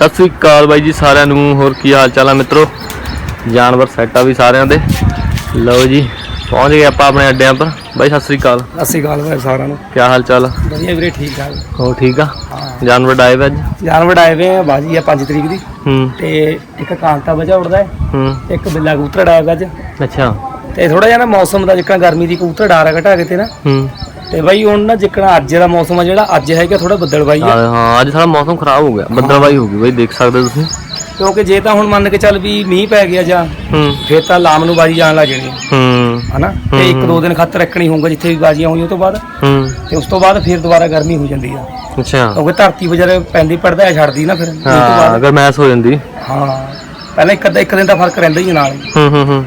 ਸਤਿ ਸ੍ਰੀ ਅਕਾਲ ਬਾਈ ਜੀ ਸਾਰਿਆਂ ਨੂੰ ਹੋਰ ਕੀ ਹਾਲ ਚਾਲ ਆ ਮਿੱਤਰੋ? ਜਾਨਵਰ ਸੈੱਟ ਆ ਵੀ ਸਾਰਿਆਂ ਦੇ। ਲਓ ਜੀ ਪਹੁੰਚ ਗਏ ਆਪਾਂ ਆਪਣੇ ਅੱਡਿਆਂ ਪਰ। ਬਾਈ ਸਤਿ ਸ੍ਰੀ ਅਕਾਲ। ਸਤਿ ਸ਼੍ਰੀ ਅਕਾਲ ਭਾਈ ਸਾਰਿਆਂ ਨੂੰ। ਕੀ ਹਾਲ ਚਾਲ ਆ? ਵਧੀਆ ਵੀਰੇ ਠੀਕ ਠਾਕ। ਹੋ ਠੀਕ ਆ? ਹਾਂ। ਜਾਨਵਰ ਡਾਏ ਵੇ ਅੱਜ? ਜਾਨਵਰ ਆਏ ਵੇ ਆ ਬਾਜੀ ਆ 5 ਤਰੀਕ ਦੀ। ਹੂੰ। ਤੇ ਇੱਕ ਕਾਂਤਾ ਵਜਾ ਉੜਦਾ ਹੈ ਹੂੰ। ਇੱਕ ਬਿੱਲਾ ਕਬੂਤਰ ਵਾ ਅੱਜ। ਅੱਛਾ। ਤੇ ਥੋੜਾ ਜਿਹਾ ਨਾ ਮੌਸਮ ਦਾ ਜਿੱਕਣਾ ਗਰਮੀ ਦੀ ਕਬੂਤਰ ਡਾਰਾ ਘਟਾ ਕੇ ਤੇ ਨਾ। ਹੂੰ। ਤੇ ਬਾਈ ਹੁਣ ਨਾ ਜਿੱਕਣਾ ਅੱਜ ਦਾ ਮੌਸਮ ਆ ਜਿਹੜਾ ਅੱਜ ਹੈਗਾ ਥੋੜਾ ਬੱਦਲਵਾਈ ਹਾਂ ਆ। ਹਾਂ, ਅੱਜ ਸਾਡਾ ਮੌਸਮ ਖਰਾਬ ਹੋ ਗਿਆ ਬੱਦਲਵਾਈ ਹੋ ਗਈ ਬਾਈ ਦੇਖ ਸਕਦੇ ਹੋ ਤੁਸੀਂ। ਕਿਉਂਕਿ ਜੇ ਤਾਂ ਹੁਣ ਮੰਨ ਕੇ ਚੱਲ ਵੀ ਮੀਂਹ ਪੈ ਗਿਆ ਜਾਂ ਹੂੰ। ਫੇਰ ਤਾਂ ਲਾਮ ਨੂੰ ਬਾਜੀ ਜਾਣ ਲੱਗ ਜਾਣੀ ਹੂੰ। ਹਨਾ? ਤੇ ਇੱਕ ਦੋ ਦਿਨ ਖਾਤਰ ਰੱਖਣੀ ਹੋਊਗਾ ਜਿੱਥੇ ਵੀ ਬਾਜੀਆਂ ਹੋਈਆਂ ਉਹ ਤੋਂ ਬਾਅਦ। ਹੂੰ। ਤੇ ਉਸ ਤੋਂ ਬਾਅਦ ਫੇਰ ਦੁਬਾਰਾ ਗਰਮੀ ਹੋ ਜਾਂਦੀ ਆ। ਅੱਛਾ। ਕਿਉਂਕਿ ਧਰਤੀ ਵਜਰ ਪੈਂਦੀ ਪੜਦਾ ਹੈ ਛੱਡਦੀ ਨਾ ਫਿਰ। ਉਸ ਤੋਂ ਹਾਂ ਬਾਅਦ ਅਗਰ ਮੈਸ ਹੋ ਜਾਂਦੀ। ਹਾਂ। ਪਹਿਲਾਂ ਇੱਕ ਅੱਧਾ ਇੱਕ ਦਿਨ ਦਾ ਫ਼ਰਕ ਰਹਿੰਦਾ ਹੀ ਆ ਨਾਲ। ਹੂੰ ਹੂੰ ਹੂੰ।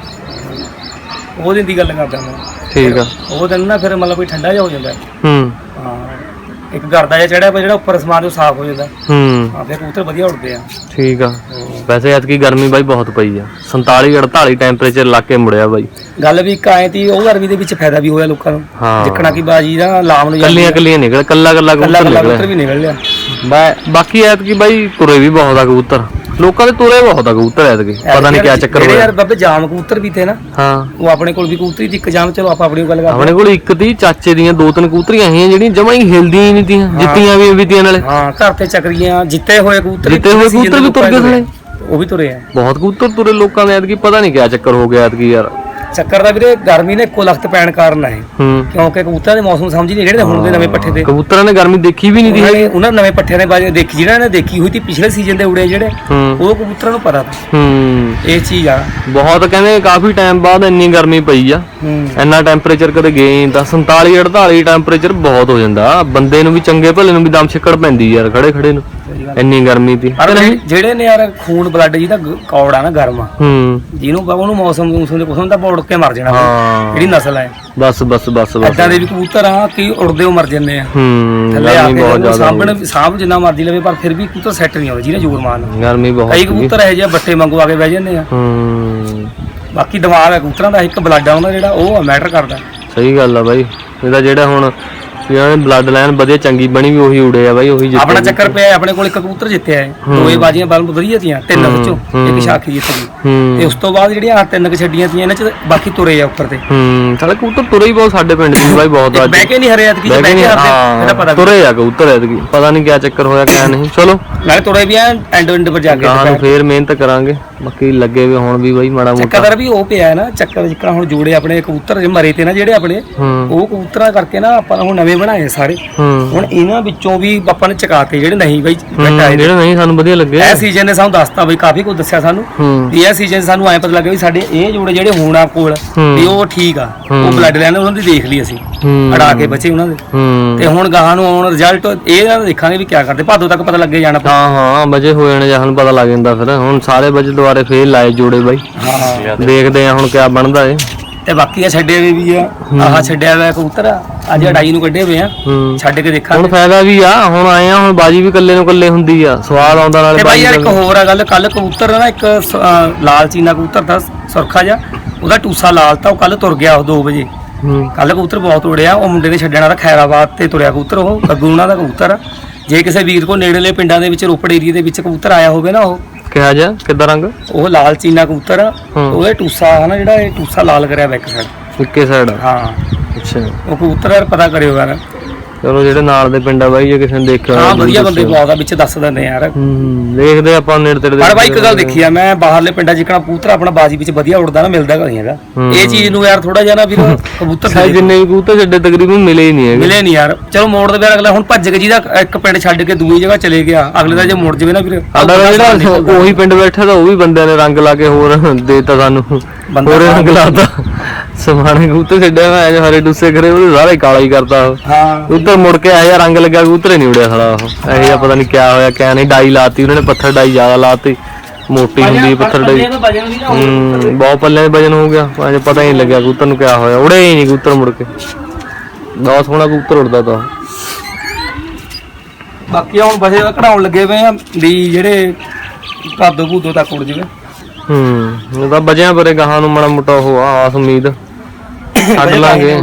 ਉਹ ਦਿਨ ਦੀ ਗੱਲ ਕਰਦਾ ਮੈਂ। ਠੀਕ ਆ। ਉਹ ਦਿਨ ਨਾ ਫਿਰ ਮਤਲਬ ਕੋਈ ਠੰਡਾ ਜਿਹਾ ਹੋ ਜਾਂਦਾ। ਹੈ। ਹੂੰ ਹਾਂ ਇੱਕ ਗਰਦਾ ਜਿਹਾ ਚੜਿਆ ਪਿਆ ਜਿਹੜਾ ਉੱਪਰ ਅਸਮਾਨ ਤੋਂ ਸਾਫ਼ ਹੋ ਜਾਂਦਾ। ਹੂੰ। ਹਾਂ ਫਿਰ ਕਬੂਤਰ ਵਧੀਆ ਉੱਡਦੇ ਆ। ਠੀਕ ਆ। ਵੈਸੇ ਐਤਕੀ ਗਰਮੀ ਬਾਈ ਬਹੁਤ ਪਈ ਆ। 47 48 ਟੈਂਪਰੇਚਰ ਲਾ ਕੇ ਮੁੜਿਆ ਬਾਈ। ਗੱਲ ਵੀ ਇੱਕ ਆਏ ਤੀ ਉਹ ਗਰਮੀ ਦੇ ਵਿੱਚ ਫਾਇਦਾ ਵੀ ਹੋਇਆ ਲੋਕਾਂ ਨੂੰ। ਹਾਂ। ਜਿੱਕਣਾ ਕਿ ਬਾਜੀ ਨਾ ਲਾਮ ਨੂੰ ਕੱਲੀਆਂ ਕੱਲੀਆਂ ਨਿਕਲ ਕੱਲਾ ਕੱਲਾ ਕੱਲਾ ਕਬੂਤਰ ਕੱਲਾ ਨਿਕਲਿਆ। ਕਬੂਤਰ ਵੀ ਨਿਕਲ ਲਿਆ। ਬਾ- ਬਾਕੀ ਐਤਕੀ ਬਾਈ ਤੁਰੇ ਵੀ ਬਹੁਤ ਆ ਕਬੂਤਰ। ਲੋਕਾਂ ਦੇ ਤੁਰੇ ਬਹੁਤ ਆ ਕਬੂਤਰ ਐਤਕੀ ਪਤਾ ਨਹੀਂ ਕਿਆ ਚੱਕਰ ਜਿਹੜੇ ਹੋਇਆ। ਯਾਰ ਬੱਬੇ ਜਾਮ ਕਬੂਤਰ ਵੀ ਤੇ ਨਾ ਹਾਂ। ਉਹ ਆਪਣੇ ਕੋਲ ਵੀ ਕਬੂਤਰੀ ਦੀ ਇੱਕ ਜਾਮ ਚਲੋ ਆਪਾਂ ਆਪਣੀ ਗੱਲ ਕਰਦੇ ਆਪਣੇ ਕੋਲ ਇੱਕ ਤੀ ਚਾਚੇ ਦੀਆਂ ਦੋ ਤਿੰਨ ਕਬੂਤਰੀਆਂ ਆਈਆਂ ਜਿਹੜੀਆਂ ਜਮਾਂ ਹੀ ਹਿਲਦੀਆਂ ਹੀ ਨਹੀਂ ਤੀਆਂ ਜਿੱਤੀਆਂ ਵੀ ਵਿਤੀਆਂ ਨਾਲੇ। ਹਾਂ ਘਰ ਤੇ ਚੱਕਰੀਆਂ ਜਿੱਤੇ ਹੋਏ ਕਬੂਤਰ ਜਿੱਤੇ ਹੋਏ ਕਬੂਤਰ ਵੀ ਤੁਰ ਗਏ ਦੇ ਸਾਲੇ। ਉਹ ਵੀ ਤੁਰੇ ਆ। ਬਹੁਤ ਕਬੂਤਰ ਤੁਰੇ ਲੋਕਾਂ ਦੇ ਐਤਕੀ ਪਤਾ ਨਹੀਂ ਕਿਆ ਚੱਕਰ ਹੋ ਗਿਆ ਐਤਕੀ ਯਾਰ। ਚੱਕਰ ਦਾ ਵੀਰੇ ਗਰਮੀ ਨੇ ਇੱਕੋ ਲਖਤ ਪੈਣ ਕਾਰਨ ਹੈ ਹੂੰ। ਕਿਉਂਕਿ ਕਬੂਤਰਾਂ ਦੇ ਮੌਸਮ ਸਮਝ ਹੀ ਨਹੀਂ ਜਿਹੜੇ ਹੁਣ ਦੇ ਨਵੇਂ ਪੱਠੇ ਦੇ ਕਬੂਤਰਾਂ ਨੇ ਗਰਮੀ ਦੇਖੀ ਵੀ ਨਹੀਂ ਦੀ ਉਹਨਾਂ ਨੇ ਨਵੇਂ ਪੱਠਿਆਂ ਦੇ ਬਾਰੇ ਦੇਖੀ ਜਿਹੜਾ ਨੇ ਦੇਖੀ ਹੋਈ ਤੀ ਪਿਛਲੇ ਸੀਜ਼ਨ ਦੇ ਉੜੇ ਜਿਹੜੇ ਉਹ ਕਬੂਤਰਾਂ ਨੂੰ ਪਤਾ ਤਾ ਹੂੰ। ਇਹ ਚੀਜ਼ ਆ। ਬਹੁਤ ਕਹਿੰਦੇ ਕਾਫੀ ਟਾਈਮ ਬਾਅਦ ਇੰਨੀ ਗਰਮੀ ਪਈ ਆ। ਇੰਨਾ ਟੈਂਪਰੇਚਰ ਕਦੇ ਗਏ ਨਹੀਂ ਤਾਂ 47 48 ਟੈਂਪਰੇਚਰ ਬਹੁਤ ਹੋ ਜਾਂਦਾ। ਬੰਦੇ ਨੂੰ ਵੀ ਚੰਗੇ ਭਲੇ ਨੂੰ ਵੀ ਦਮ ਛਿੱਕੜ ਪੈਂਦੀ ਯਾਰ ਖੜੇ ਖੜੇ ਨੂੰ। ਇੰਨੀ ਗਰਮੀ ਦੀ। ਪਰ ਜਿਹੜੇ- ਨੇ ਯਾਰ ਖੂਨ ਬਲੱਡ ਜਿਹਦਾ ਕੌੜ ਆ ਨਾ ਗਰਮ। ਆ ਹੂੰ। ਜਿਹਨੂੰ ਬ- ਉਹਨੂੰ ਮੌਸਮ ਮੌਸਮ ਦੇ ਕੁਸਮ ਤਾਂ ਬੋੜ ਕੇ ਮਰ ਜਾਣਾ। ਜਿਹੜੀ ਨਸਲ ਹੈ। ਬਸ ਬਸ ਬਸ ਬਸ। ਐਦਾਂ ਦੇ ਵੀ ਕਬੂਤਰ ਆ ਕਿ ਉੜਦੇ ਹੋ ਮਰ ਜਾਂਦੇ ਆ। ਹੂੰ ਥੱਲੇ ਆ ਕੇ ਬਹੁਤ ਉਹਨੂੰ ਜ਼ਿਆਦਾ ਸਾਂਭਣ ਸਾਂਭ ਜਿੰਨਾ ਮਰਜ਼ੀ ਲਵੇ ਪਰ ਫਿਰ ਵੀ ਕਬੂਤਰ ਸੈੱਟ ਨਹੀਂ ਆਉਂਦੇ ਜਿਹਨੇ ਜ਼ੋਰ ਮਾਰਨਾ। ਗਰਮੀ ਬਹੁਤ ਕਈ। ਕਬੂਤਰ ਇਹੋ ਜਿਹੇ ਬੱਟੇ ਵਾਂਗੂ ਆ ਕੇ ਬਹਿ ਜਾਂਦੇ ਆ। ਹੂੰ। ਬਾਕੀ ਦਿਮਾਗ ਹੈ ਕਬੂਤਰਾਂ ਦਾ ਇੱਕ ਬਲੱਡ ਆ ਉਹਨਾਂ ਜਿਹੜਾ ਉਹ ਮੈਟਰ ਕਰਦਾ। ਸਹੀ ਗੱਲ ਆ ਬਾਈ। ਇਹਦਾ ਜਿਹੜਾ ਹੁਣ ਇਹਨਾਂ ਨੇ ਬਲੱਡ ਲਾਈਨ ਵਧੀਆ ਚੰਗੀ ਬਣੀ ਵੀ ਉਹੀ ਉੜੇ ਆ ਬਾਈ ਉਹੀ ਜਿੱਤੇ ਆਪਣਾ ਚੱਕਰ ਪਿਆ ਹੈ, ਆਪਣੇ ਕੋਲ ਇੱਕ ਕਬੂਤਰ ਜਿੱਤਿਆ ਹੈ ਦੋਏ ਬਾਜੀਆਂ ਬਲ ਵਧੀਆ ਤੀਆਂ ਤਿੰਨ ਵਿੱਚੋਂ ਇੱਕ ਸ਼ਾਖੀ ਜਿੱਤ ਗਈ। ਹੂੰ। ਤੇ ਉਸ ਤੋਂ ਬਾਅਦ ਜਿਹੜੀਆਂ ਆਹ ਤਿੰਨ ਕੁ ਛੱਡੀਆਂ ਤੀਆਂ ਇਹਨਾਂ ਚ ਬਾਕੀ ਤੁਰੇ ਆ ਉੱਪਰ ਤੇ। ਹੂੰ ਸਾਲੇ ਕਬੂਤਰ ਤੁਰੇ ਹੀ ਬਹੁਤ ਸਾਡੇ ਪਿੰਡ ਦੀ ਬਾਈ ਬਹੁਤ ਅੱਜ। ਬਹਿ ਕੇ ਨਹੀਂ ਹਰੇ ਐਤਕੀ ਜੇ ਬਹਿ ਕੇ ਹਰਦੇ ਇਹਦਾ ਪਤਾ ਹਾਂ ਤੁਰੇ ਆ ਕਬੂਤਰ ਐਤਕੀ ਪਤਾ ਨਹੀਂ ਕਿਆ ਚੱਕਰ ਹੋਇਆ ਕਿਆ ਨਹੀਂ। ਚਲੋ। ਨਾਲੇ ਤੁਰੇ ਵੀ ਆ ਐਂਡ ਐਂਡ ਪਰ ਜਾ ਕੇ ਗਾਹਾਂ ਨੂੰ ਫੇਰ ਮਿਹਨਤ ਕਰਾਂਗੇ। ਬਾਕੀ ਲੱਗੇ ਵੀ ਹੁਣ ਵੀ ਬਾਈ ਮਾੜਾ ਮੋਟਾ। ਚੱਕਰ ਵੀ ਉਹ ਪਿਆ ਹੈ ਨਾ ਚੱਕਰ ਜਿੱਕਣਾ ਹੁਣ ਜੋੜੇ ਆਪਣੇ ਕਬੂਤਰ ਜੇ ਮਰੇ ਤੇ ਨਾ ਜਿਹੜੇ ਆਪਣੇ ਉਹ ਕਬੂਤਰਾਂ ਕਰਕੇ ਨਾ ਆਪਾਂ ਹੁਣ ਨਵੇਂ ਬਣਾਏ ਸਾਰੇ। ਹੁਣ ਇਹਨਾਂ ਵਿੱਚੋਂ ਵੀ ਆਪਾਂ ਨੇ ਚਕਾਤੇ ਜਿਹੜੇ ਨਹੀਂ ਬਈ ਹੂੰ, ਜਿਹੜੇ ਨਹੀਂ ਸਾਨੂੰ ਵਧੀਆ ਲੱਗੇ। ਇਹ ਸੀਜ਼ਨ ਨੇ ਸਾਨੂੰ ਦੱਸਤਾ ਬਈ ਕਾਫੀ ਕੁਝ ਦੱਸਿਆ ਸਾਨੂੰ। ਵੀ ਇਹ ਸੀਜ਼ਨ ਸਾਨੂੰ ਐ ਪਤਾ ਲੱਗਿਆ ਵੀ ਸਾਡੇ ਇਹ ਜੋੜੇ ਜਿਹੜੇ ਹੋਣ ਆ ਕੋਲ। ਵੀ ਉਹ ਠੀਕ ਆ। ਉਹ ਬਲੱਡ ਲੈਣ ਉਹਨਾਂ ਦੀ ਦੇਖ ਲਈ ਅਸੀਂ। ਅੜਾ ਕੇ ਬੱਚੇ ਉਹਨਾਂ ਦੇ। ਹੂੰ। ਤੇ ਹੁਣ ਗਾਹਾਂ ਨੂੰ ਆਉਣ ਰਿਜ਼ਲਟ ਇਹ ਨਾ ਦੇਖਾਂਗੇ ਵੀ ਕਿਆ ਕਰਦੇ। ਭਾਦੋ ਤੱਕ ਪਤਾ ਲੱਗੇ ਜਾਣਾ ਹਾਂ ਹਾਂ ਵਜੇ ਹੋ ਜਾਣੇ ਜਾਂ ਹੁਣ ਪਤਾ ਲੱਗ ਜਾਂਦਾ ਫਿਰ। ਹੁਣ ਸਾਰੇ ਵਜੇ ਦੁਬਾਰੇ ਫੇਰ ਲਾਏ ਜੋੜੇ ਬਾਈ। ਹਾਂ। ਦੇਖਦੇ ਆ ਹੁਣ ਕਿਆ ਬਣਦਾ ਏ ਤੇ ਬਾਕੀ ਆ ਛੱਡੇ ਹੋਏ ਵੀ ਆ। ਆਹ ਛੱਡਿਆ ਹੋਇਆ ਕਬੂਤਰ। ਆ ਅੱਜ ਅੜਾਈ ਨੂੰ ਕੱਢੇ ਹੋਏ ਆ। ਛੱਡ ਕੇ ਹੁਣ ਦੇਖਾਂਗੇ ਫਾਇਦਾ ਵੀ ਆ। ਹੁਣ ਆਏ ਆ ਹੁਣ ਬਾਜੀ ਵੀ ਕੱਲੇ ਨੂੰ ਕੱਲੇ ਹੁੰਦੀ ਆ। ਸਵਾਦ ਆਉਂਦਾ ਨਾਲੇ ਤੇ ਬਾਈ ਬਾਜੀ ਯਾਰ ਇੱਕ ਹੋਰ ਆ ਗੱਲ। ਕੱਲ ਕਬੂਤਰ ਨਾ ਇੱਕ ਲਾਲ ਚੀਨਾ ਕਬੂਤਰ ਦਾ ਸੁਰਖਾ ਜਿਹਾ। ਉਹਦਾ ਟੂਸਾ ਲਾਲ ਤਾਂ ਉਹ ਕੱਲ ਤੁਰ ਗਿਆ ਉਹ 2 ਵਜੇ। ਕੱਲ ਕਬੂਤਰ ਬਹੁਤ ਉੜਿਆ ਉਹ ਮੁੰਡੇ ਨੇ ਛੱਡਣਾ ਦਾ ਖੈਰਾਬਾਦ ਤੇ ਤੁਰਿਆ ਕਬੂਤਰ ਉਹ ਗੱਗੂ ਉਹਨਾਂ ਦਾ ਕਬੂਤਰ। ਜੇ ਕਿਸੇ ਵੀਰ ਕੋ ਨੇੜਲੇ ਪਿੰਡਾਂ ਦੇ ਵਿੱਚ ਰੋਪੜ ਏਰੀਆ ਦੇ ਵਿੱਚ ਕਬੂਤਰ ਆਇਆ ਹੋਵੇ ਨਾ ਉਹ ਕਿਹਾ ਜਾ? ਕਿੱਦਾਂ ਰੰਗ? ਉਹ ਲਾਲ ਚੀਨਾ ਕਬੂਤਰ ਆ। ਉਹਦੇ ਟੂਸਾ ਹੈ ਨਾ ਜਿਹੜਾ ਇਹ ਟੂਸਾ ਲਾਲ ਕਰਿਆ ਬੈਕ ਸਾਈਡ ਇੱਕੇ ਸਾਈਡ ਹਾਂ। ਅੱਛਾ। ਉਹ ਕਬੂਤਰ ਪਤਾ ਕਰਿਓ ਯਾਰ। ਚਲੋ ਜਿਹੜੇ ਨਾਲ ਦੇ ਪਿੰਡ ਆ ਬਾਈ ਜੇ ਕਿਸੇ ਨੇ ਦੇਖਿਆ ਹੋਇਆ ਹਾਂ ਜ਼ਰੂਰ ਵਧੀਆ ਬੰਦੇ। ਬਹੁਤ ਆ ਵਿੱਚ ਦੱਸ ਦਿੰਦੇ ਯਾਰ। ਹੂੰ ਦੇਖਦੇ ਆਪਾਂ ਨੇੜੇ ਤੇੜੇ ਦੇ ਪਰ ਬਾਈ ਇੱਕ ਗੱਲ ਦੇਖੀ ਆ ਮੈਂ ਬਾਹਰਲੇ ਪਿੰਡਾਂ ਜਿੱਕਣਾ ਕਬੂਤਰ ਆਪਣਾ ਬਾਜੀ ਵਿੱਚ ਵਧੀਆ ਉੜਦਾ ਨਾ ਮਿਲਦਾ ਨਹੀਂ ਹੈਗਾ। ਇਹ ਚੀਜ਼ ਨੂੰ ਯਾਰ ਥੋੜਾ ਜਿਹਾ ਨਾ ਵੀਰ ਕਬੂਤਰ ਸਾਰੇ ਜਿੰਨੇ ਵੀ ਕਬੂਤਰ ਛੱਡੇ ਤਕਰੀਬਨ ਮਿਲੇ ਹੀ ਨਹੀਂ ਹੈਗੇ। ਮਿਲੇ ਨਹੀਂ ਯਾਰ। ਚਲੋ ਮੋੜ ਦੇ ਵੀਰ ਅਗਲਾ ਹੁਣ ਭੱਜ ਕੇ ਜਿਹਦਾ ਇੱਕ ਪਿੰਡ ਛੱਡ ਕੇ ਦੂਜੀ ਜਗ੍ਹਾ ਚਲੇ ਗਿਆ ਅਗਲੇ ਦਾ ਜੇ ਮੁੜ ਜਵੇ ਨਾ ਵੀਰ ਸਾਡਾ ਤਾਂ ਜਿਹੜਾ ਉਹੀ ਪਿੰਡ ਬੈਠਾ ਤਾਂ ਉਹ ਵੀ ਬੰਦਿਆਂ ਨੇ ਰੰਗ ਲਾ ਕੇ ਹੋਰ ਦੇਤਾ ਸਾਨੂੰ। ਬੰਦਾ ਹੋਰੇ ਰੰਗ ਲਾਤਾ। ਸਮਾਣੇ ਕਬੂਤਰ ਛੱਡਿਆ ਮੈਂ ਅੱਜ ਹਰੇ ਡੁੱਸੇ ਕਰੇ ਉਹਦੇ ਸਾਰੇ ਕਾਲਾ ਹੀ ਕਰਤਾ। ਉਹ ਹਾਂ ਉੱਧਰ ਮੁੜ ਕੇ ਆਇਆ ਰੰਗ ਲੱਗਾ ਕਬੂਤਰ ਨਹੀਂ ਉੜਿਆ ਸਾਲਾ ਉਹ। ਇਹ ਜਿਹਾ ਪਤਾ ਨਹੀਂ ਕਿਆ ਹੋਇਆ ਕਿਆ ਨਹੀਂ ਡਾਈ ਲਾਤੀ ਉਹਨਾਂ ਨੇ ਪੱਥਰ ਡਾਈ ਜ਼ਿਆਦਾ ਲਾਤੀ। ਮੋਟੀ ਹੁੰਦੀ ਪੱਥਰ ਡਾਈ। ਹੂੰ ਬਹੁਤ ਪੱਲੇ ਦੇ ਵਜਨ ਹੋ ਗਿਆ। ਅਜੇ ਪਤਾ ਹੀ ਨਹੀਂ ਲੱਗਿਆ ਕਬੂਤਰ ਨੂੰ ਕਿਆ ਹੋਇਆ। ਉੜਿਆ ਹੀ ਨਹੀਂ ਕਬੂਤਰ ਮੁੜ ਕੇ। ਬਹੁਤ ਸੋਹਣਾ ਕਬੂਤਰ ਉੜਦਾ ਤਾ। ਬਾਕੀ ਹੁਣ ਬਸੇ ਕਢਾਉਣ ਲੱਗੇ ਪਏ ਆ ਵੀ ਜਿਹੜੇ ਕਾਦੋ ਭੂਦੋ ਤੱਕ ਉੜ ਜਵੇ। ਹੂੰ ਇਹ ਤਾਂ ਬਜਿਆਂ ਪਰੇ ਗਾਹਾਂ ਨੂੰ ਮਾੜਾ ਮੋਟਾ ਉਹ ਆ ਆਸ ਉਮੀਦ। ਛੱਡ ਲਾਂਗੇ।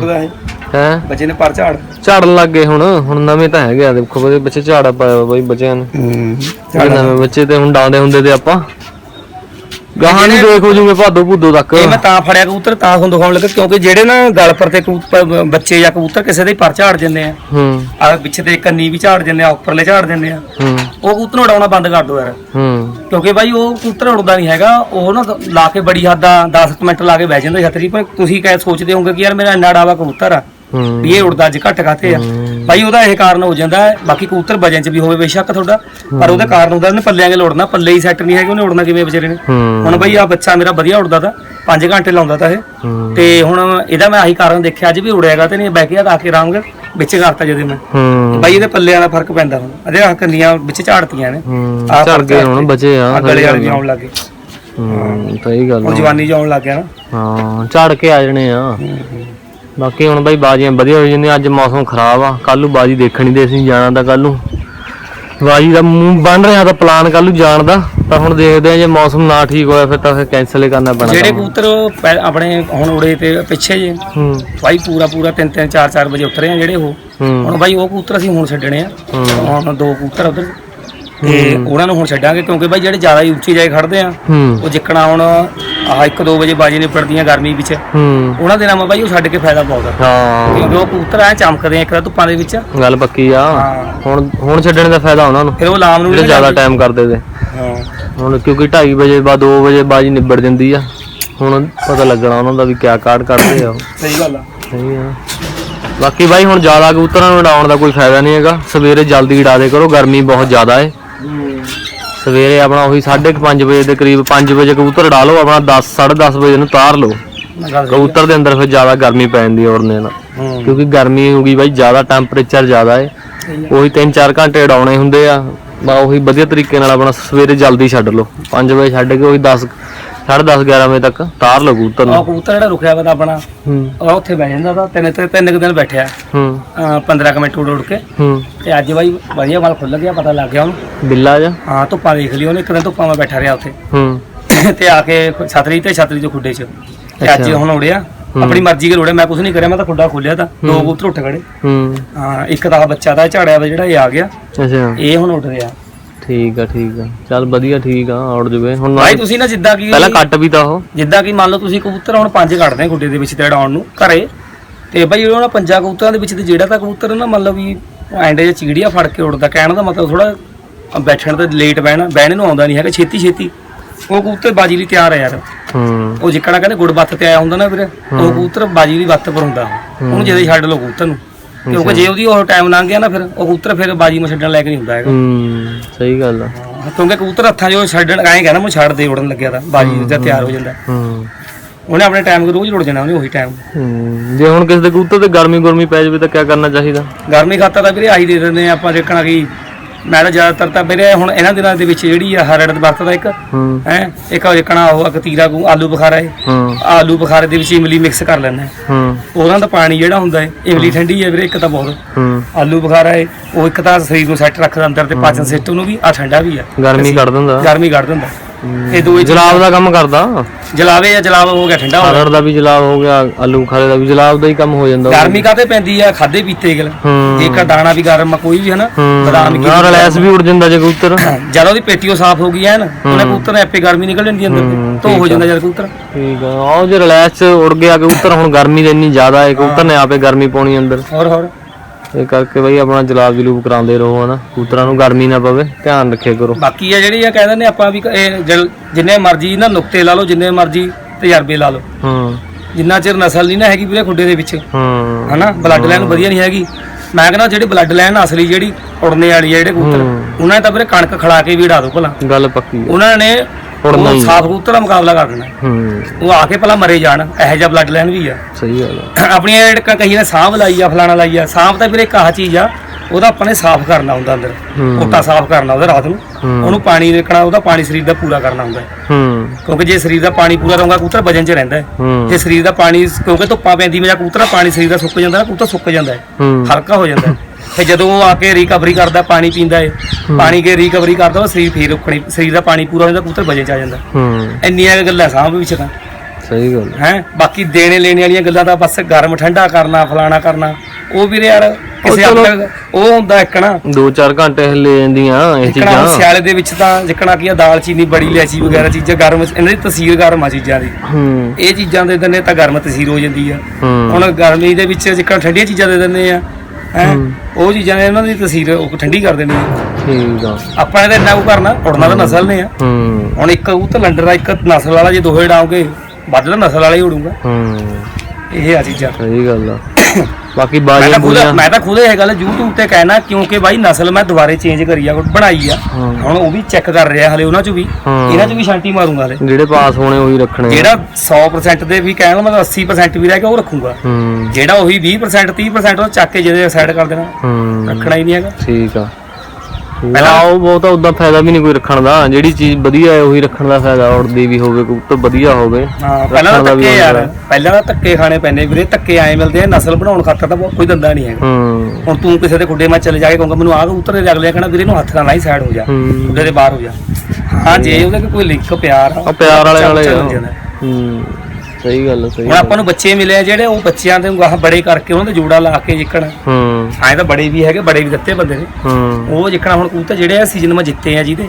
ਹੈ? ਬੱਚੇ ਨੇ ਪਰ ਝਾੜ। ਝਾੜਨ ਲੱਗ ਗਏ ਹੁਣ ਹੁਣ ਨਵੇਂ ਤਾਂ ਹੈਗੇ ਆ ਦੇਖੋ ਉਹਦੇ ਬੱਚੇ ਝਾੜਾ ਪਾਇਆ ਬਾਈ ਬੱਚਿਆਂ ਨੇ। ਇਹ ਨਵੇਂ ਬੱਚੇ ਤੇ ਹੁਣ ਡਾਉਂਦੇ ਹੁੰਦੇ ਤੇ ਆਪਾਂ। ਗਾਹਾਂ ਨੂੰ ਦੇਖ ਹੋ ਜੂਗੇ ਭਾਦੋ ਭੂਦੋ ਤੱਕ। ਇਹ ਮੈਂ ਤਾਂ ਫੜਿਆ ਕਬੂਤਰ ਤਾਂ ਤੁਹਾਨੂੰ ਦਿਖਾਉਣ ਲੱਗਾ ਕਿਉਂਕਿ ਜਿਹੜੇ ਨਾ ਗਲ ਪਰ ਤੇ ਕਬੂਤਰ ਬੱਚੇ ਜਾਂ ਕਬੂਤਰ ਕਿਸੇ ਦੇ ਹੀ ਪਰ ਝਾੜ ਜਾਂਦੇ ਆ। ਹੂੰ। ਆ ਪਿੱਛੇ ਤੇ ਕੰਨੀ ਵੀ ਝਾੜ ਜਾਂਦੇ ਆ ਉੱਪਰਲੇ ਝਾੜ ਜਾਂਦੇ ਆ। ਹੂੰ। ਉਹ ਕਬੂਤਰ ਨੂੰ ਉਡਾਉਣਾ ਬੰਦ ਕਰ ਦਿਓ ਯਾਰ। ਹੂੰ। ਕਿਉਂਕਿ ਬਾਈ ਉਹ ਕਬੂਤਰ ਉੜਦਾ ਨਹੀਂ ਹੈਗਾ ਉਹ ਨਾ ਲਾ ਕੇ ਬੜੀ ਹੱਦਾਂ 10 ਕੁ ਮਿੰਟ ਲਾ ਕੇ ਬਹਿ ਜਾਂਦਾ ਛਤਰੀ। ਪਰ ਤੁਸੀਂ ਕਹਿ ਸੋਚਦੇ ਹੋਵੋਗੇ ਕਿ ਯਾਰ ਮੇਰਾ ਇੰਨਾ ਡਾਵਾ ਕਬੂਤਰ ਆ। ਹੂੰ ਵੀ ਇਹ ਉੜਦਾ ਅੱਜ ਘੱਟ ਖਾਤੇ ਆ। ਬਾਈ ਉਹਦਾ ਇਹ ਕਾਰਨ ਹੋ ਜਾਂਦਾ ਹੈ। ਬਾਕੀ ਕਬੂਤਰ ਵਜਨ ਚ ਵੀ ਹੋਵੇ ਬੇਸ਼ੱਕ ਤੁਹਾਡਾ। ਪਰ ਉਹਦਾ ਕਾਰਨ ਹੁੰਦਾ ਉਹਨੇ ਪੱਲਿਆਂ ਕੇ ਲੋੜਨਾ। ਪੱਲੇ ਹੀ ਸੈੱਟ ਨਹੀਂ ਹੈਗੇ ਉਹਨੇ ਉੜਨਾ ਕਿਵੇਂ ਵਿਚਾਰੇ ਨੇ? ਹੁਣ ਬਈ ਆ ਬੱਚਾ ਮੇਰਾ ਵਧੀਆ ਉੜਦਾ ਤਾ। 5 ਘੰਟੇ ਲਾਉਂਦਾ ਤਾ ਇਹ। ਤੇ ਹੁਣ ਇਹਦਾ ਮੈਂ ਆਹੀ ਕਾਰਨ ਦੇਖਿਆ ਅੱਜ ਵੀ ਉੜਿਆਗਾ ਤੇ ਨਹੀਂ ਬਹਿ ਕੇ ਆ ਕੇ ਵਿੱਚ ਕਰਤਾ ਜਦੇ ਮੈਂ। ਬਾਈ ਇਹਦੇ ਪੱਲਿਆਂ ਦਾ ਫ਼ਰਕ ਪੈਂਦਾ ਹੁਣ। ਅਜੇ ਆ ਕੰਨੀਆਂ ਵਿੱਚ ਝਾੜਤੀਆਂ ਨੇ। ਆਹ ਝੜ ਗਏ ਹੁਣ ਬਚੇ ਆ ਆ ਗਲੇ ਵਾਲੇ ਵੀ ਆਉਣ ਲੱਗੇ ਹੂੰ ਸਹੀ ਗੱਲ ਹੁਣ ਆ। ਜਵਾਨੀ ਚ ਆਉਣ ਲੱਗ ਗਿਆ ਨਾ। ਹਾਂ ਝੜ ਕੇ ਆ ਜਣੇ ਆ। ਬਾਕੀ ਹੁਣ ਬਾਈ ਬਾਜੀਆਂ ਵਧੀਆ ਹੋ ਜਾਂਦੀਆਂ ਅੱਜ ਮੌਸਮ ਖਰਾਬ ਆ। ਕੱਲ ਨੂੰ ਬਾਜੀ ਦੇਖਣੀ ਤੇ ਅਸੀਂ ਜਾਣਾ ਤਾਂ ਕੱਲ ਨੂੰ। ਬਾਜੀ ਦਾ ਮੂੰਹ ਬਣ ਰਿਹਾ ਤਾਂ ਪਲਾਨ ਕੱਲ ਨੂੰ ਜਾਣ ਦਾ ਤਾਂ ਹੁਣ ਦੇਖਦੇ ਆ ਜੇ ਮੌਸਮ ਨਾ ਠੀਕ ਹੋਇਆ ਫਿਰ ਤਾਂ ਫਿਰ ਕੈਨਸਲ ਹੀ ਕਰਨਾ ਪੈਣਾ ਜਿਹੜੇ। ਕਬੂਤਰ ਆਪਣੇ ਹੁਣ ਉੜੇ ਤੇ ਪਿੱਛੇ ਜੇ ਹੂੰ। ਬਾਈ ਪੂਰਾ ਪੂਰਾ 3 3 4 4 ਵਜੇ ਉਤਰੇ ਆ ਜਿਹੜੇ ਉਹ। ਹੂੰ। ਹੁਣ ਬਾਈ ਉਹ ਕਬੂਤਰ ਅਸੀਂ ਹੁਣ ਛੱਡਣੇ ਆ। ਹੂੰ। ਹੁਣ ਦੋ ਕਬੂਤਰ ਉਧਰ ਤੇ ਉਹਨਾਂ ਨੂੰ ਹੁਣ ਛੱਡਾਂਗੇ ਕਿਉਂਕਿ ਬਾਈ ਜਿਹੜੇ ਜ਼ਿਆਦਾ ਹੀ ਉੱਚੀ ਜਾਏ ਖੜਦੇ ਆ ਹੂੰ। ਉਹ ਜਿੱਕਣਾ ਹੁਣ ਆਹ 1 2 ਵਜੇ ਬਾਜੀ ਨਿਪੜਦੀਆਂ ਗਰਮੀ ਵਿੱਚ। ਹੂੰ। ਉਹਨਾਂ ਦੇ ਨਾਮ ਬਾਈ ਉਹ ਛੱਡ ਕੇ ਫਾਇਦਾ ਪਾਉਂਦਾ ਹਾਂ। ਕਿਉਂਕਿ ਉਹ ਕਬੂਤਰ ਐ ਚਮਕਦੇ ਆ ਇੱਕ ਤਾਂ ਧੁੱਪਾਂ ਦੇ ਵਿੱਚ। ਗੱਲ ਪੱਕੀ ਆ। ਹਾਂ। ਹੁਣ ਹੁਣ ਛੱਡਣ ਦਾ ਫਾਇਦਾ ਉਹਨਾਂ ਨੂੰ। ਫਿਰ ਉਹ ਲਾਮ ਨੂੰ ਜਿਹੜੇ ਜ਼ਿਆਦਾ ਟਾਈਮ ਕਰਦੇ ਤੇ। ਹਾਂ। ਹੁਣ ਕਿਉਂਕਿ 2:30 ਵਜੇ ਬਾਅਦ 2 ਵਜੇ ਬਾਜੀ ਨਿਬੜ ਜਾਂਦੀ ਆ। ਹੁਣ ਪਤਾ ਲੱਗਣਾ ਉਹਨਾਂ ਦਾ ਵੀ ਕਿਆ ਕਾਰਡ ਕੱਢਦੇ ਆ। ਉਹ ਸਹੀ ਗੱਲ ਆ। ਸਹੀ ਆ। ਬਾਕੀ ਬਾਈ ਹੁਣ ਜ਼ਿਆਦਾ ਕਬੂਤਰਾਂ ਨੂੰ ਉਡਾਉਣ ਦਾ ਕੋਈ ਫਾਇਦਾ ਨਹੀਂ ਹੈਗਾ। ਸਵੇਰੇ ਜਲਦੀ ਉਡਾ ਦੇ ਕਰੋ ਗਰਮੀ ਬਹੁਤ ਜ਼ਿਆਦਾ ਹੈ ਸਵੇਰੇ ਆਪਣਾ ਉਹੀ 5:30 ਵਜੇ ਦੇ ਕਰੀਬ 5 ਵਜੇ ਕਬੂਤਰ ਉਡਾ ਲਓ ਆਪਣਾ 10 10:30 ਵਜੇ ਨੂੰ ਤਾਰ ਲਓ। ਕਬੂਤਰ ਦੇ ਅੰਦਰ ਫਿਰ ਜ਼ਿਆਦਾ ਗਰਮੀ ਪੈ ਜਾਂਦੀ ਹੈ ਉੜਨੇ ਨਾਲ। ਕਿਉਂਕਿ ਗਰਮੀ ਹੋ ਗਈ ਬਾਈ ਜ਼ਿਆਦਾ ਟੈਂਪਰੇਚਰ ਜ਼ਿਆਦਾ ਹੈ। ਉਹੀ 3-4 ਘੰਟੇ ਉਡਾਉਣੇ ਹੁੰਦੇ ਆ। ਬਾ ਉਹੀ ਵਧੀਆ ਤਰੀਕੇ ਨਾਲ ਆਪਣਾ ਸਵੇਰੇ ਜਲਦੀ ਛੱਡ ਲਓ। 5 ਵਜੇ ਛੱਡ ਕੇ ਉਹੀ 10 10:30 11 ਵਜੇ ਤੱਕ ਤਾਰ ਲਓ ਕਬੂਤਰ ਉਹ ਨੂੰ ਕਬੂਤਰ ਜਿਹੜਾ ਰੁਕਿਆ ਵਾ ਤਾਂ ਆਪਣਾ ਹੂੰ। ਉਹ ਉੱਥੇ ਬਹਿ ਜਾਂਦਾ ਤਾਂ ਤਿੰਨ ਤੇ ਤਿੰਨ ਕੁ ਦਿਨ ਬੈਠਿਆ। ਹੂੰ। ਅਹ 15 ਕੁ ਮਿੰਟ ਉੜ ਉੜ ਕੇ। ਹੂੰ। ਤੇ ਅੱਜ ਬਾਈ ਵਧੀਆ ਵਾਲ ਖੁੱਲ ਗਿਆ ਪਤਾ ਲੱਗ ਗਿਆ ਉਹਨੂੰ। ਬਿੱਲਾ ਜਾ। ਹਾਂ ਧੁੱਪਾਂ ਦੇਖ ਲਈ ਉਹਨੇ ਇੱਕ ਦਿਨ ਧੁੱਪਾਂ ਮੈਂ ਬੈਠਾ ਰਿਹਾ ਉੱਥੇ। ਹੂੰ। ਤੇ ਆ ਕੇ ਛਤਰੀ ਤੇ ਛਤਰੀ ਚੋਂ ਖੁੱਡੇ ਚ। ਤੇ ਅੱਜ ਅੱਛਾ। ਹੁਣ ਉੜਿਆ। ਹੂੰ। ਆਪਣੀ ਮਰਜ਼ੀ ਕੇ ਉੜਿਆ ਮੈਂ ਕੁਝ ਨਹੀਂ ਕਰਿਆ ਮੈਂ ਤਾਂ ਖੁੱਡਾ ਖੋਲਿਆ ਤਾਂ। ਦੋ ਕਬੂਤਰ ਉੱਠ ਖੜੇ। ਹੂੰ। ਹਾਂ ਇੱਕ ਤਾਂ ਆਹ ਬੱਚਾ ਦਾ ਝਾੜਿਆ ਵਾ ਜਿਹੜਾ ਇਹ ਆ ਗਿਆ। ਅੱਛਾ। ਇਹ ਹੁਣ ਉੱਡ ਰਿਹਾ। ਠੀਕ ਆ ਠੀਕ ਆ। ਚੱਲ ਵਧੀਆ ਠੀਕ ਆ ਉੜ ਜਵੇ। ਹੁਣ ਭਾਈ ਤੁਸੀਂ ਨਾ ਜਿੱਦਾਂ ਕਿ ਪਹਿਲਾਂ ਕੱਟ ਵੀ ਤਾਂ ਉਹ। ਜਿੱਦਾਂ ਕਿ ਮੰਨ ਲਓ ਤੁਸੀਂ ਕਬੂਤਰ ਹੁਣ ਪੰਜ ਕੱਢਦੇ ਗੁੱਡੇ ਦੇ ਵਿੱਚ ਤੇ ਉਡਾਉਣ ਨੂੰ ਘਰੇ। ਤੇ ਬਈ ਉਹਨਾਂ ਪੰਜਾਂ ਕਬੂਤਰਾਂ ਦੇ ਵਿੱਚ ਤੇ ਜਿਹੜਾ ਤਾਂ ਕਬੂਤਰ ਨਾ ਮੰਨ ਲਓ ਵੀ ਐਂਡੇ ਜੇ ਚੀੜੀਆਂ ਫੜ ਕੇ ਉੜਦਾ ਕਹਿਣ ਦਾ ਮਤਲਬ ਥੋੜਾ ਬੈਠਣ ਤੇ ਲੇਟ ਬਹਿਣਾ ਬਹਿਣੇ ਨੂੰ ਆਉਂਦਾ ਨਹੀਂ ਹੈਗਾ ਛੇਤੀ ਛੇਤੀ ਉਹ ਕਬੂਤਰ ਬਾਜੀ ਲਈ ਤਿਆਰ ਹੈ ਯਾਰ। ਹੂੰ। ਉਹ ਜਿੱਕਣਾ ਕਹਿੰਦੇ ਗੁੜ ਬੱਤ ਤੇ ਆਇਆ ਹੁੰਦਾ ਨਾ ਵੀਰੇ ਉਹ ਕਬੂਤਰ ਬਾਜੀ ਦੀ ਬੱਤ ਪਰ ਹੁੰਦਾ। ਉਹਨੂੰ ਜਦੋਂ ਛੱਡ ਲਓ ਕਬੂਤਰ ਨੂੰ। ਕਿਉਂਕਿ ਜੇ ਉਹਦੀ ਉਹ ਟਾਈਮ ਲੰਘ ਗਿਆ ਨਾ ਫਿਰ ਉਹ ਕਬੂਤਰ ਫਿਰ ਬਾਜੀ ਨੂੰ ਛੱਡਣ ਲਾਇਕ ਨਹੀਂ ਹੁੰਦਾ ਹੈਗਾ। ਹੂੰ ਸਹੀ ਗੱਲ ਆ। ਕਿਉਂਕਿ ਕਬੂਤਰ ਹੱਥਾਂ 'ਚੋਂ ਛੱਡਣ ਐਂ ਕਹਿੰਦਾ ਮੈਂ ਛੱਡ ਦੇ ਉੜਨ ਲੱਗਿਆ ਤਾਂ ਬਾਜੀ ਦਾ ਤਿਆਰ ਹੋ ਜਾਂਦਾ। ਹੂੰ। ਉਹਨੇ ਆਪਣੇ ਟਾਈਮ ਕੋ ਰੋਜ਼ ਉੜ ਜਾਣਾ ਉਹਨੇ ਉਹੀ ਟਾਈਮ ਹੂੰ ਜੇ ਹੁਣ ਕਿਸੇ ਦੇ ਕਬੂਤਰ ਤੇ ਗਰਮੀ ਗੁਰਮੀ ਪੈ ਜਾਵੇ ਤਾਂ ਕੀ ਕਰਨਾ ਚਾਹੀਦਾ? ਗਰਮੀ ਖਾਤਰ ਤਾਂ ਵੀਰੇ ਆਹੀ ਦੇ ਦਿੰਦੇ ਆਪਾਂ ਦੇਖਣਾ ਕਿ ਮੈਂ ਤਾਂ ਜ਼ਿਆਦਾਤਰ ਤਾਂ ਵੀਰੇ ਹੁਣ ਇਹਨਾਂ ਦਿਨਾਂ ਦੇ ਵਿੱਚ ਜਿਹੜੀ ਆ ਹਰੜ ਵਰਤਦਾ ਇੱਕ ਹੂੰ। ਹੈ ਇੱਕ ਦੇਖਣਾ ਉਹ ਆ ਕਤੀਰਾ ਕੋ ਆਲੂ ਬੁਖਾਰਾ ਹੈ ਹੂੰ। ਆਲੂ ਬੁਖਾਰੇ ਦੇ ਵਿੱਚ ਇਮਲੀ ਮਿਕਸ ਕਰ ਲੈਣਾ ਹੈ। ਹੂੰ। ਉਹਨਾਂ ਦਾ ਪਾਣੀ ਜਿਹੜਾ ਹੁੰਦਾ ਹੈ ਇਮਲੀ ਠੰਡੀ ਹੈ ਵੀਰੇ ਇੱਕ ਤਾਂ ਬਹੁਤ। ਹੂੰ। ਆਲੂ ਬੁਖਾਰਾ ਹੈ ਉਹ ਇੱਕ ਤਾਂ ਸਰੀਰ ਨੂੰ ਸੈੱਟ ਰੱਖਦਾ ਅੰਦਰ ਤੇ ਪਾਚਨ ਸਿਸਟਮ ਨੂੰ ਵੀ ਆ ਠੰਡਾ ਵੀ ਆ। ਗਰਮੀ ਕੱਢ ਦਿੰਦਾ। ਗਰਮੀ ਕੱਢ ਦਿੰਦਾ। ਇਹ ਦੋਏ ਜਲਾਬ ਦਾ ਕੰਮ ਕਰਦਾ। ਜਲਾਵੇ ਜਾਂ ਜਲਾਵ ਹੋ ਗਿਆ ਠੰਡਾ ਹੋ ਗਿਆ। ਹਰੜ ਦਾ ਵੀ ਜਲਾਬ ਹੋ ਗਿਆ ਆਲੂ ਖਾਰੇ ਦਾ ਵੀ ਜਲਾਬ ਦਾ ਹੀ ਕੰਮ ਹੋ ਜਾਂਦਾ। ਗਰਮੀ ਕਾਤੇ ਪੈਂਦੀ ਆ? ਖਾਦੇ ਪੀਤੇ ਗਲ ਹੂੰ। ਜੇਕਰ ਦਾਣਾ ਵੀ ਗਰਮ ਆ ਕੋਈ ਵੀ ਹਨਾ ਬਦਾਮ ਕੀ ਨਾਲ ਰਲੈਸ ਵੀ ਉੜ ਜਾਂਦਾ ਜੇ ਕਬੂਤਰ। ਜਦ ਉਹਦੀ ਪੇਟੀਓ ਸਾਫ਼ ਹੋ ਗਈ ਐਨ ਉਹਨੇ ਕਬੂਤਰ ਨੇ ਆਪੇ ਗਰਮੀ ਨਿਕਲ ਜਾਂਦੀ ਅੰਦਰ ਹੂੰ, ਤੇ ਧੋ ਹੋ ਜਾਂਦਾ ਜਦ ਕਬੂਤਰ। ਠੀਕ ਆ। ਉਹ ਜੇ ਰਲੈਸ ਚ ਉੜ ਗਿਆ ਕਬੂਤਰ ਹੁਣ ਗਰਮੀ ਦੇ ਇੰਨੀ ਜ਼ਿਆਦਾ ਹੈ ਕਬੂਤਰ ਨੇ ਆਪੇ ਗਰਮੀ ਪਾਉਣੀ ਅੰਦਰ। ਹੋਰ ਹੋਰ। ਇਹ ਕਰਕੇ ਬਈ ਆਪਣਾ ਜਲਾਬ ਜਲੂਬ ਕਰਾਉਂਦੇ ਰਹੋ ਹਨਾ। ਕਬੂਤਰਾਂ ਨੂੰ ਗਰਮੀ ਨਾ ਪਵੇ ਧਿਆਨ ਰੱਖਿਆ ਕਰੋ। ਬਾਕੀ ਆ ਜਿਹੜੀ ਆ ਕਹਿੰਦੇ ਨੇ ਆਪਾਂ ਵੀ ਇਹ ਜਲ- ਜਿੰਨੇ ਮਰਜ਼ੀ ਨਾ ਨੁਕਤੇ ਲਾ ਲਓ ਜਿੰਨੇ ਮਰਜ਼ੀ ਤਜਰਬੇ ਲਾ ਲਓ। ਹੂੰ। ਜਿੰਨਾ ਚਿਰ ਨਸਲ ਨਹੀਂ ਨਾ ਹੈਗੀ ਵੀਰੇ ਖੁੱਡੇ ਦੇ ਵਿੱਚ। ਹੂੰ। ਹਨਾ? ਬਲੱਡ ਲਾਈਨ ਵਧੀਆ ਨਹੀਂ ਹੈਗੀ। ਮੈਂ ਕਹਿੰਦਾ ਜਿਹੜੀ ਬਲੱਡ ਲਾਈਨ ਅਸਲੀ ਜਿਹੜੀ ਉੜਨੇ ਵਾਲੀ ਆ ਜਿਹੜੇ ਕਬੂਤਰ ਉਹਨਾਂ ਨੇ ਤਾਂ ਵੀਰੇ ਕਣਕ ਖੜਾ ਕੇ ਵੀ ਉਡਾ ਦੋ ਭਲਾ। ਗੱਲ ਪੱਕੀ ਆ। ਉਹਨਾਂ ਨੇ ਸਾਫ਼ ਕਬੂਤਰ ਦਾ ਮੁਕਾਬਲਾ ਕਰ ਦੇਣਾ। ਹੂੰ। ਉਹ ਆ ਕੇ ਭਲਾ ਮਰੇ ਜਾਣ ਇਹੋ ਜਿਹਾ ਬਲੱਡ ਲਾਈਨ ਵੀ ਆ। ਸਹੀ ਗੱਲ ਆ। ਆਪਣੀਆਂ ਜਿਹੜੀਆਂ ਕਹੀ ਨੇ ਸਾਂਭ ਲਾਈ ਆ ਫਲਾਣਾ ਲਾਈ ਆ ਸਾਂਭ ਤਾਂ ਵੀਰੇ ਇੱਕ ਆਹ ਚੀਜ਼ ਆ ਉਹਦਾ ਆਪਾਂ ਨੇ ਸਾਫ਼ ਕਰਨਾ ਹੁੰਦਾ ਅੰਦਰ। ਕੋਟਾ ਸਾਫ਼ ਕਰਨਾ ਉਹਦਾ ਰਾਤ ਨੂੰ। ਉਹਨੂੰ ਪਾਣੀ ਦੇਖਣਾ ਉਹਦਾ ਪਾਣੀ ਸਰੀਰ ਦਾ ਪੂਰਾ ਕਰਨਾ ਹੁੰਦਾ। ਕਿਉਂਕਿ ਜੇ ਸਰੀਰ ਦਾ ਪਾਣੀ ਪੂਰਾ ਰਹੂਗਾ ਕਬੂਤਰ ਵਜਨ 'ਚ ਰਹਿੰਦਾ ਜੇ ਸਰੀਰ ਦਾ ਪਾਣੀ ਕਿਉਂਕਿ ਧੁੱਪਾਂ ਪੈਂਦੀ ਮੇਰਾ ਕਬੂਤਰ ਪਾਣੀ ਸਰੀਰ ਦਾ ਸੁੱਕ ਜਾਂਦਾ ਕਬੂਤਰ ਸੁੱਕ ਜਾਂਦਾ ਹਲਕਾ ਹੋ ਜਾਂਦਾ ਤੇ ਜਦੋਂ ਉਹ ਆ ਕੇ ਰਿਕਵਰੀ ਕਰਦਾ ਪਾਣੀ ਪੀਂਦਾ ਹੈ। ਪਾਣੀ ਕੇ ਰਿਕਵਰੀ ਕਰਦਾ ਉਹ ਸਰੀਰ ਫੇਰ ਉੱਕਣੀ ਸਰੀਰ ਦਾ ਪਾਣੀ ਪੂਰਾ ਹੋ ਜਾਂਦਾ ਕਬੂਤਰ ਵਜਨ 'ਚ ਆ ਜਾਂਦਾ। ਹੂੰ। ਇੰਨੀਆਂ ਕੁ ਗੱਲਾਂ ਸਾਂਭ ਵਿੱਚ ਤਾਂ ਸਹੀ ਗੱਲ ਹੈ? ਬਾਕੀ ਦੇਣੇ ਲੈਣੇ ਵਾਲੀਆਂ ਗੱਲਾਂ ਤਾਂ ਬਸ ਗਰਮ ਠੰਡਾ ਕਰਨਾ ਫਲਾਣਾ ਕਰਨਾ ਉਹ ਵੀਰੇ ਯਾਰ ਕਿਸੇ। ਹੱਦ ਤੱਕ ਉਹ ਹੁੰਦਾ ਇੱਕਣਾ 2-4 ਘੰਟੇ ਲੈ ਜਾਂਦੀਆਂ ਇਹ ਚੀਜ਼ਾਂ। ਸਿਆਲੇ ਦੇ ਵਿੱਚ ਤਾਂ ਜਿੱਕਣਾ ਕੀ ਆ ਦਾਲ ਚੀਨੀ ਬੜੀ ਇਲਾਇਚੀ ਵਗੈਰਾ ਚੀਜ਼ਾਂ ਗਰਮ ਇਹਨਾਂ ਦੀ ਤਸੀਰ ਗਰਮ ਆ ਚੀਜ਼ਾਂ ਦੀ। ਹੂੰ। ਇਹ ਚੀਜ਼ਾਂ ਦੇ ਦਿੰਦੇ ਤਾਂ ਗਰਮ ਤਸੀਰ ਹੋ ਜਾਂਦੀ ਆ। ਹੂੰ। ਹੁਣ ਗਰਮੀ ਦੇ ਵਿੱਚ ਜਿੱਕਣਾ ਠੰਡੀਆਂ ਚੀਜ਼ਾਂ ਦੇ ਦਿੰਦੇ ਆ ਹੈ? ਉਹ ਚੀਜ਼ਾਂ ਨੇ ਇਹਨਾਂ ਦੀ ਤਸੀਰ ਉਹ ਠੰਡੀ ਕਰ ਦੇਣੀ ਆ। ਠੀਕ ਆ। ਆਪਾਂ ਤਾਂ ਇੰਨਾ ਕੁ ਕਰਨਾ ਉੜਨਾ ਤਾਂ ਨਸਲ ਨੇ ਆ। ਹੂੰ। ਹੁਣ ਇੱਕ ਉਹ ਤਾਂ ਲੰਡਰ ਦਾ ਇੱਕ ਨਸਲ ਵਾਲਾ ਜੇ ਦੋਹੇ ਡਾਉਂਗੇ ਵੱਧ ਤਾਂ ਨਸਲ ਵਾਲਾ ਹੀ ਉਡੂਗਾ। ਹੂੰ। ਇਹ ਆ ਚੀਜ਼ਾਂ। ਸਹੀ ਗੱਲ ਆ। ਬਾਕੀ ਮੈਂ ਬਾਜੀਆਂ ਤਾਂ ਖੁਦ ਮੈਂ ਤਾਂ ਖੁਦ ਇਹ ਗੱਲ YouTube ਤੇ ਕਹਿਣਾ ਕਿਉਂਕਿ ਬਾਈ ਨਸਲ ਮੈਂ ਦੁਬਾਰੇ ਚੇਂਜ ਕਰੀ ਆ ਬਣਾਈ ਆ। ਹਾਂ। ਹੁਣ ਉਹ ਵੀ ਚੈੱਕ ਕਰ ਰਿਹਾ ਹਲੇ ਉਹਨਾਂ ਚ ਵੀ। ਹਾਂ। ਇਹਨਾਂ ਚ ਵੀ ਸ਼ਾਂਤੀ ਮਾਰੂੰਗਾ ਹਲੇ। ਜਿਹੜੇ ਪਾਸ ਹੋਣੇ ਉਹੀ ਰੱਖਣੇ ਆ। ਜਿਹੜਾ 100% ਦੇ ਵੀ ਕਹਿਣ ਮਤਲਬ 80% ਵੀ ਰਹਿ ਗਿਆ ਉਹ ਰੱਖੂੰਗਾ। ਹੂੰ। ਜਿਹੜਾ ਉਹੀ 20% 30% ਉਹ ਚੱਕ ਕੇ ਜਿਹਦੇ ਸਾਈਡ ਕਰ ਦੇਣਾ। ਹੂੰ। ਰੱਖਣਾ ਹੀ ਨਹੀਂ ਹੈਗਾ। ਠੀਕ ਆ। ਪਹਿਲਾਂ- ਉਹ ਬਹੁਤਾ ਉਦਾਂ ਫਾਇਦਾ ਵੀ ਨਹੀਂ ਕੋਈ ਰੱਖਣ ਦਾ। ਜਿਹੜੀ ਚੀਜ਼ ਵਧੀਆ ਹੈ ਉਹੀ ਰੱਖਣ ਦਾ ਫਾਇਦਾ ਉੜਦੀ ਵੀ ਹੋਵੇ ਕਬੂਤਰ ਵਧੀਆ ਹੋਵੇ। ਹਾਂ ਪਹਿਲਾਂ ਤਾਂ ਧੱਕੇ ਯਾਰ। ਪਹਿਲਾਂ ਤਾਂ ਧੱਕੇ ਖਾਣੇ ਪੈਂਦੇ ਵੀਰੇ। ਧੱਕੇ ਆਏ ਮਿਲਦੇ ਆ ਨਸਲ ਬਣਾਉਣ ਖਾਤਰ ਤਾਂ ਕੋਈ ਦੰਦਾ ਨਹੀਂ ਹੈਗਾ। ਹੂੰ। ਹੁਣ ਤੂੰ ਕਿਸੇ ਦੇ ਖੁੱਡੇ ਮੈਂ ਚਲੇ ਜਾ ਕੇ ਕਹੂੰਗਾ ਮੈਨੂੰ ਆਹ ਕਬੂਤਰ ਦੇ ਅਗਲੇ ਕਹਿਣਾ ਵੀਰੇ ਨੂੰ ਹੱਥ ਨਾਲ ਲਾਈ ਸਾਈਡ ਹੋ ਜਾ। ਹੂੰ। ਖੁੱਡੇ ਦੇ ਬਾਹਰ ਹੋ ਜਾ। ਹਾਂ ਜੇ ਉਹਦੇ ਕੋਈ ਲਿੰਕ ਪਿਆਰ ਆ ਪਿਆਰ ਵਾਲੇ ਵਾਲੇ। ਹੂੰ। ਸਹੀ ਗੱਲ ਸਹੀ ਹੁਣ ਆਪਾਂ ਨੂੰ ਬੱਚੇ ਮਿਲੇ ਆ ਜਿਹੜੇ ਉਹ ਬੱਚਿਆਂ ਦੇ ਗਾਹ ਬੜੇ ਕਰਕੇ ਉਹਨਾਂ ਦੇ ਜੋੜਾ ਲਾ ਕੇ ਜਿੱਕਣ। ਹੂੰ। ਐਂ ਤਾਂ ਬੜੇ ਵੀ ਹੈਗੇ ਬੜੇ ਵੀ ਦਿੱਤੇ ਬੰਦੇ ਨੇ। ਹੂੰ। ਉਹ ਜਿੱਕਣਾ ਹੁਣ ਕਬੂਤਰ ਜਿਹੜੇ ਆ ਸੀਜ਼ਨ ਮੈਂ ਜਿੱਤੇ ਆ ਜਿਹਦੇ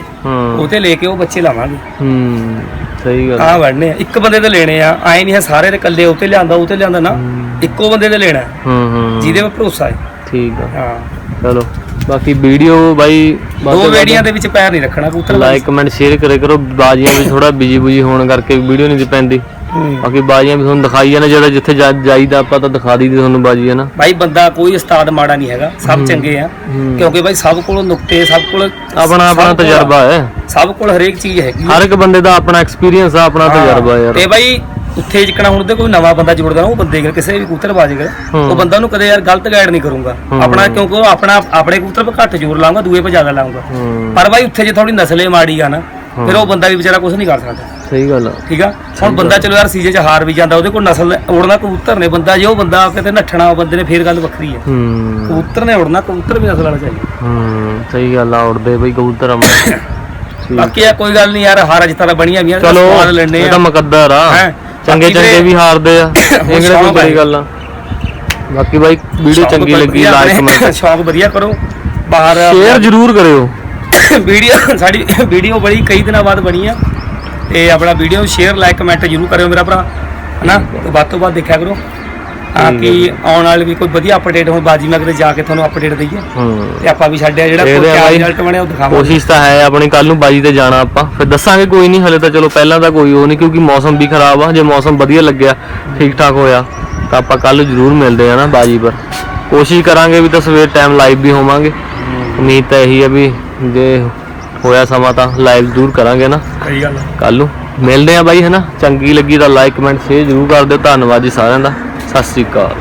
ਉਹ ਤੇ ਲੈ ਕੇ ਉਹ ਬੱਚੇ ਲਾਵਾਂਗੇ। ਹੂੰ ਸਹੀ ਗੱਲ ਆ। ਵੜਨੇ ਆ। ਇੱਕ ਬੰਦੇ ਦੇ ਲੈਣੇ ਆ ਐਂ ਨਹੀਂ ਹੈ ਸਾਰੇ ਦੇ ਇਕੱਲੇ ਉਤੇ ਲਿਆਂਦਾ ਉਤੇ ਲਿਆਂਦਾ ਨਾ। ਇੱਕੋ ਬੰਦੇ ਦੇ ਲੈਣਾ। ਹੈ, ਹੂੰ। ਜਿਹਦੇ 'ਤੇ ਭਰੋਸਾ ਹੈ। ਠੀਕ ਆ। ਹਾਂ। ਚਲੋ ਬਾਕੀ ਵੀਡੀਓ ਬਾਈ ਦੋ ਵੇੜੀਆਂ ਦੇ ਵਿੱਚ ਪੈਰ ਨਹੀਂ ਰੱਖਣਾ ਕਬੂਤਰ ਦਾ। ਲਾਈਕ ਕਮੈਂਟ ਸ਼ੇਅਰ ਕਰੇ ਕਰੋ। ਬਾਜੀਆਂ ਵੀ ਥੋੜਾ ਬਿਜ਼ੀ ਬੁਜੀ ਹੋਣ ਕਰਕੇ ਵੀਡੀਓ ਨਹੀਂ ਦੀ ਪੈਂਦੀ। ਬਾਕੀ ਬਾਜੀਆਂ ਵੀ ਤੁਹਾਨੂੰ ਦਿਖਾਈ ਜਾਣਾ ਜਿਹੜਾ ਜਿੱਥੇ ਜਾ- ਜਾਈਦਾ ਆਪਾਂ ਤਾਂ ਦਿਖਾ ਦਈਦੀ ਤੁਹਾਨੂੰ ਬਾਜੀ ਹੈ ਨਾ। ਭਾਈ ਬੰਦਾ ਕੋਈ ਉਸਤਾਦ ਮਾੜਾ ਨਹੀਂ ਹੈਗਾ ਸਭ ਚੰਗੇ ਆ। ਹੂੰ। ਕਿਉਂਕਿ ਭਾਈ ਸਭ ਕੋਲ ਨੁਕਤੇ ਸਭ ਕੋਲ ਆਪਣਾ ਆਪਣਾ ਸਭ ਕੋਲ- ਤਜਰਬਾ ਹੈ। ਸਭ ਕੋਲ ਹਰੇਕ ਚੀਜ਼ ਹੈਗੀ ਆ। ਹਰ ਇੱਕ ਬੰਦੇ ਦਾ ਆਪਣਾ ਐਕਸਪੀਰੀਅੰਸ ਆ ਆਪਣਾ ਤਜਰਬਾ ਯਾਰ। ਤੇ ਭਾਈ ਉੱਥੇ ਜਿੱਕਣਾ ਹੁਣ ਤੇ ਕੋਈ ਨਵਾਂ ਬੰਦਾ ਜੁੜਦਾ ਨਾ ਉਹ ਬੰਦੇ ਕੋਲ ਕਿਸੇ ਵੀ ਕਬੂਤਰ ਬਾਜੇ ਕੋਲ ਹੂੰ। ਉਹ ਬੰਦਾ ਉਹਨੂੰ ਕਦੇ ਯਾਰ ਗਲਤ ਗਾਈਡ ਨਹੀਂ ਕਰੂੰਗਾ। ਹੂੰ। ਆਪਣਾ ਕਿਉਂਕਿ ਉਹ ਆਪਣਾ ਆਪਣੇ ਕਬੂਤਰ 'ਤੇ ਘੱਟ ਜ਼ੋਰ ਲਾਉਂਗਾ ਦੂਏ 'ਤੇ ਜ਼ਿਆਦਾ ਲਾਉਂਗਾ ਹੂੰ। ਪਰ ਭਾਈ ਉੱਥੇ ਜੇ ਥੋੜੀ ਨਸਲੇ ਮਾੜੀ ਆ ਨਾ ਫਿਰ ਉਹ ਬੰਦਾ ਵੀ ਵਿਚਾਰਾ ਕੁਝ ਨਹੀਂ ਕਰ ਸਕਦਾ। ਸਹੀ ਗੱਲ ਆ। ਠੀਕ ਆ? ਹੁਣ ਬੰਦਾ ਚਲੋ ਯਾਰ ਸੀਜੇ 'ਚ ਹਾਰ ਵੀ ਜਾਂਦਾ ਉਹਦੇ ਕੋਲ ਨਸਲ ਉੜਨਾ ਕਬੂਤਰ ਨੇ ਬੰਦਾ ਜੇ ਉਹ ਬੰਦਾ ਕਿਤੇ ਨੱਠਣਾ ਉਹ ਬੰਦੇ ਨੇ ਫੇਰ ਗੱਲ ਵੱਖਰੀ ਹੈ ਹੂੰ। ਕਬੂਤਰ ਨੇ ਉੜਨਾ ਕਬੂਤਰ ਵੀ ਨਸਲ ਵਾਲਾ ਚਾਹੀਦਾ। ਹੂੰ ਸਹੀ ਗੱਲ ਆ ਉੜਦੇ ਬਈ ਕਬੂਤਰ ਆ। ਬਾਕੀ ਆ ਕੋਈ ਗੱਲ ਨਹੀਂ ਯਾਰ ਹਾਰ ਜਿੱਤਾਂ ਤਾਂ ਬਣੀਆਂ ਵੀਆਂ ਚਲੋ ਸਵਾਦ ਲੈਣੇ ਆ। ਤਾਂ ਮੁਕੱਦਰ ਆ। ਚੰਗੇ ਚੰਗੇ ਵੀ ਹਾਰਦੇ ਆ। ਇਹ ਕਿਹੜਾ ਕੋਈ ਬੜੀ। ਗੱਲ ਆ। ਬਾਕੀ ਬਾਈ ਵੀਡੀਓ ਚੰਗੀ ਲੱਗੀ ਲਾਈਕ ਕਮੈਂਟ ਸ਼ੌਕ ਵਧੀਆ ਕਰੋ। ਬਾਹਰ ਸ਼ੇਅਰ ਜ਼ਰੂਰ ਕਰਿਓ। ਵੀਡੀਓ ਸਾਡੀ ਵੀਡੀਓ ਬੜੀ ਕਈ ਦਿਨਾਂ ਬਾਅਦ ਬਣੀ ਆ। ਤੇ ਆਪਣਾ ਵੀਡੀਓ ਸ਼ੇਅਰ ਲਾਈਕ ਕਮੈਂਟ ਜ਼ਰੂਰ ਕਰਿਓ ਮੇਰਾ ਭਰਾ ਹਨਾ? ਤੇ ਵੱਧ ਤੋਂ ਵੱਧ ਦੇਖਿਆ ਕਰੋ। ਤਾਂ ਕਿ ਆਉਣ ਵਾਲੇ ਵੀ ਕੋਈ ਵਧੀਆ ਅਪਡੇਟ ਹੁਣ ਬਾਜੀ ਮੈਂ ਕਿਤੇ ਜਾ ਕੇ ਤੁਹਾਨੂੰ ਅਪਡੇਟ ਦਈਏ। ਤੇ ਆਪਾਂ ਵੀ ਛੱਡਿਆ ਜਿਹੜਾ ਕੋਈ ਕਿਆ ਰਿਜ਼ਲਟ ਬਣਿਆ ਉਹ ਦਿਖਾਵਾਂਗੇ। ਕੋਸ਼ਿਸ਼ ਤਾਂ ਹੈ ਆਪਣੀ ਕੱਲ ਨੂੰ ਬਾਜੀ ਤੇ ਜਾਣਾ ਆਪਾਂ। ਫਿਰ ਦੱਸਾਂਗੇ ਕੋਈ ਨਹੀਂ ਹਲੇ ਤਾਂ ਚਲੋ ਪਹਿਲਾਂ ਤਾਂ ਕੋਈ ਉਹ ਨਹੀਂ ਕਿਉਂਕਿ ਮੌਸਮ ਵੀ ਖਰਾਬ ਆ। ਜੇ ਮੌਸਮ ਵਧੀਆ ਲੱਗਿਆ ਠੀਕ ਠਾਕ ਹੋਇਆ ਤਾਂ ਆਪਾਂ ਕੱਲ ਜ਼ਰੂਰ ਮਿਲਦੇ ਆ ਨਾ ਬਾਜੀ ਪਰ। ਕੋਸ਼ਿਸ਼ ਕਰਾਂਗੇ ਵੀ ਤਾਂ ਸਵੇਰ ਟਾਈਮ ਲਾਈਵ ਵੀ ਹੋਵਾਂਗੇ। ਉਮੀਦ ਤਾਂ ਇਹੀ ਹੈ ਵੀ ਜੇ ਹੋਇਆ ਸਮਾਂ ਤਾਂ ਲਾਈਵ ਜ਼ਰੂਰ ਕਰਾਂਗੇ ਨਾ। ਸਹੀ ਗੱਲ। ਕੱਲ ਨੂੰ। ਮਿਲਦੇ ਆ ਬਾਈ ਹਨਾ ਚੰਗੀ ਲੱਗੀ ਤਾਂ ਲਾਈਕ ਕਮੈਂਟ ਸ਼ੇਅਰ ਜ਼ਰੂਰ ਕਰ ਦਿਓ। ਧੰਨਵਾਦ ਜੀ ਸਾਰਿਆਂ ਦਾ। ਸਤਿ ਸ੍ਰੀ ਅਕਾਲ।